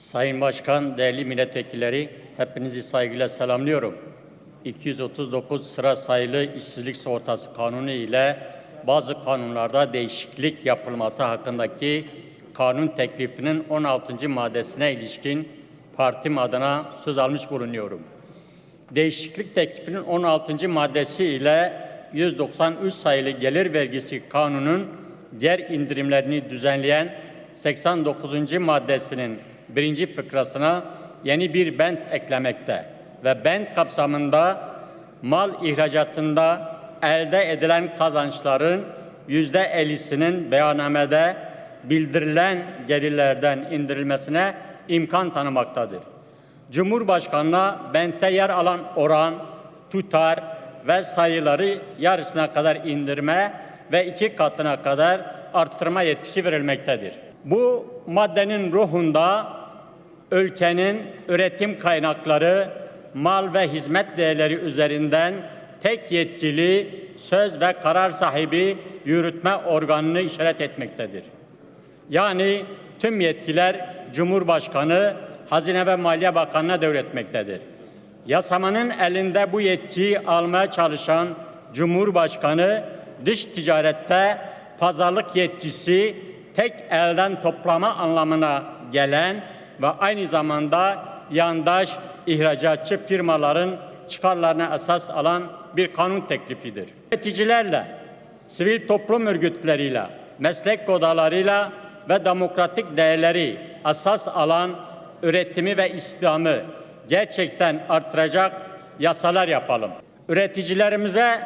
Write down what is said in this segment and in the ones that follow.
Sayın Başkan, değerli milletvekilleri, hepinizi saygıyla selamlıyorum. 239 sıra sayılı işsizlik sigortası kanunu ile bazı kanunlarda değişiklik yapılması hakkındaki kanun teklifinin 16. maddesine ilişkin partim adına söz almış bulunuyorum. Değişiklik teklifinin 16. maddesi ile 193 sayılı gelir vergisi kanunun diğer indirimlerini düzenleyen 89. maddesinin birinci fıkrasına yeni bir bent eklemekte ve bent kapsamında mal ihracatında elde edilen kazançların yüzde 50'sinin beyannamede bildirilen gelirlerden indirilmesine imkan tanımaktadır. Cumhurbaşkanına bente yer alan oran, tutar ve sayıları yarısına kadar indirme ve iki katına kadar arttırma yetkisi verilmektedir. Bu maddenin ruhunda ülkenin üretim kaynakları, mal ve hizmet değerleri üzerinden tek yetkili söz ve karar sahibi yürütme organını işaret etmektedir. Yani tüm yetkiler Cumhurbaşkanı, Hazine ve Maliye Bakanı'na devretmektedir. Yasamanın elinde bu yetkiyi almaya çalışan Cumhurbaşkanı dış ticarette pazarlık yetkisi tek elden toplama anlamına gelen ve aynı zamanda yandaş ihracatçı firmaların çıkarlarına esas alan bir kanun teklifidir. Üreticilerle, sivil toplum örgütleriyle, meslek odalarıyla ve demokratik değerleri asas alan üretimi ve İslam'ı gerçekten artıracak yasalar yapalım. Üreticilerimize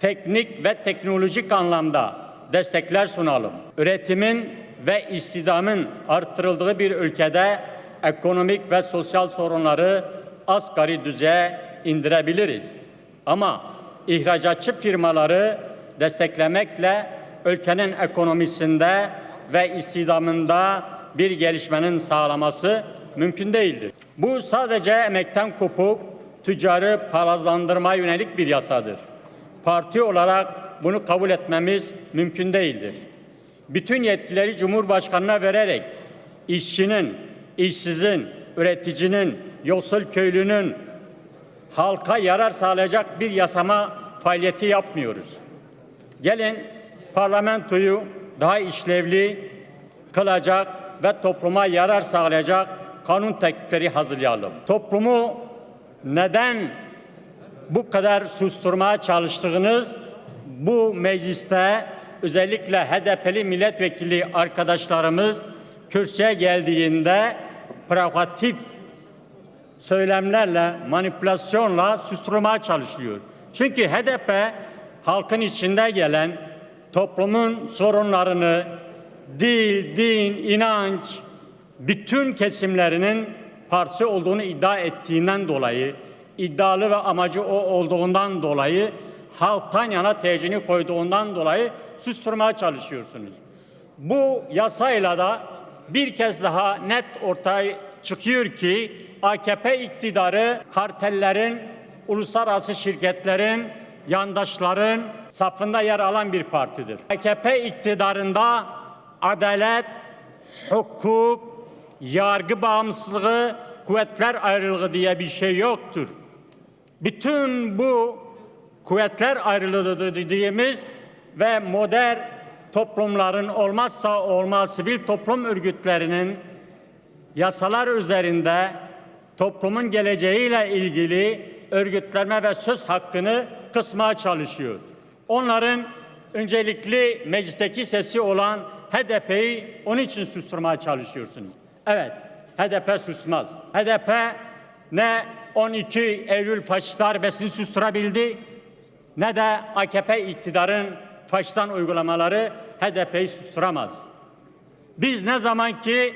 teknik ve teknolojik anlamda destekler sunalım. Üretimin ve istihdamın arttırıldığı bir ülkede ekonomik ve sosyal sorunları asgari düzeye indirebiliriz. Ama ihracatçı firmaları desteklemekle ülkenin ekonomisinde ve istihdamında bir gelişmenin sağlaması mümkün değildir. Bu sadece emekten kopuk tüccarı parazlandırmaya yönelik bir yasadır. Parti olarak bunu kabul etmemiz mümkün değildir. Bütün yetkileri Cumhurbaşkanına vererek işçinin, işsizin, üreticinin, yoksul köylünün halka yarar sağlayacak bir yasama faaliyeti yapmıyoruz. Gelin parlamentoyu daha işlevli kılacak ve topluma yarar sağlayacak kanun teklifleri hazırlayalım. Toplumu neden bu kadar susturmaya çalıştığınız bu mecliste özellikle HDP'li milletvekili arkadaşlarımız kürsüye geldiğinde provokatif söylemlerle, manipülasyonla susturmaya çalışıyor. Çünkü HDP halkın içinde gelen toplumun sorunlarını dil, din, inanç, bütün kesimlerinin partisi olduğunu iddia ettiğinden dolayı, iddialı ve amacı o olduğundan dolayı, halktan yana tercihini koyduğundan dolayı susturmaya çalışıyorsunuz. Bu yasayla da bir kez daha net ortaya çıkıyor ki AKP iktidarı kartellerin, uluslararası şirketlerin, yandaşların safında yer alan bir partidir. AKP iktidarında adalet, hukuk, yargı bağımsızlığı, kuvvetler ayrılığı diye bir şey yoktur. Bütün bu kuvvetler ayrılığı dediğimiz ve modern toplumların olmazsa olmaz sivil toplum örgütlerinin yasalar üzerinde toplumun geleceğiyle ilgili örgütlenme ve söz hakkını kısmaya çalışıyor. Onların öncelikli meclisteki sesi olan HDP'yi onun için susturmaya çalışıyorsunuz. Evet, HDP susmaz. HDP ne 12 Eylül faşist darbesini susturabildi ne de AKP iktidarın faşistan uygulamaları HDP'yi susturamaz. Biz ne zaman ki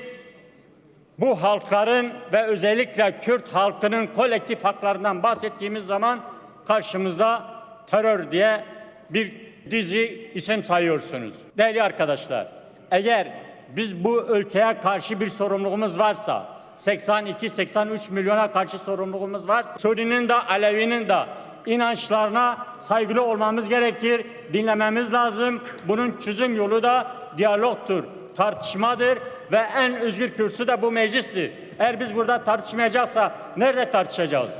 bu halkların ve özellikle Kürt halkının kolektif haklarından bahsettiğimiz zaman karşımıza terör diye bir dizi isim sayıyorsunuz. Değerli arkadaşlar, eğer biz bu ülkeye karşı bir sorumluluğumuz varsa, 82-83 milyona karşı sorumluluğumuz var. Suri'nin de Alevi'nin de inançlarına saygılı olmamız gerekir. Dinlememiz lazım. Bunun çözüm yolu da diyalogtur, tartışmadır. ve en özgür kürsü de bu meclistir. Eğer biz burada tartışmayacaksa nerede tartışacağız?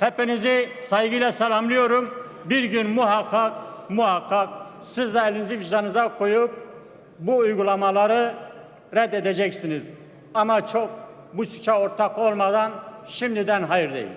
Hepinizi saygıyla selamlıyorum. Bir gün muhakkak muhakkak siz de elinizi vicdanınıza koyup bu uygulamaları reddedeceksiniz. Ama çok bu suça ortak olmadan şimdiden hayır değil.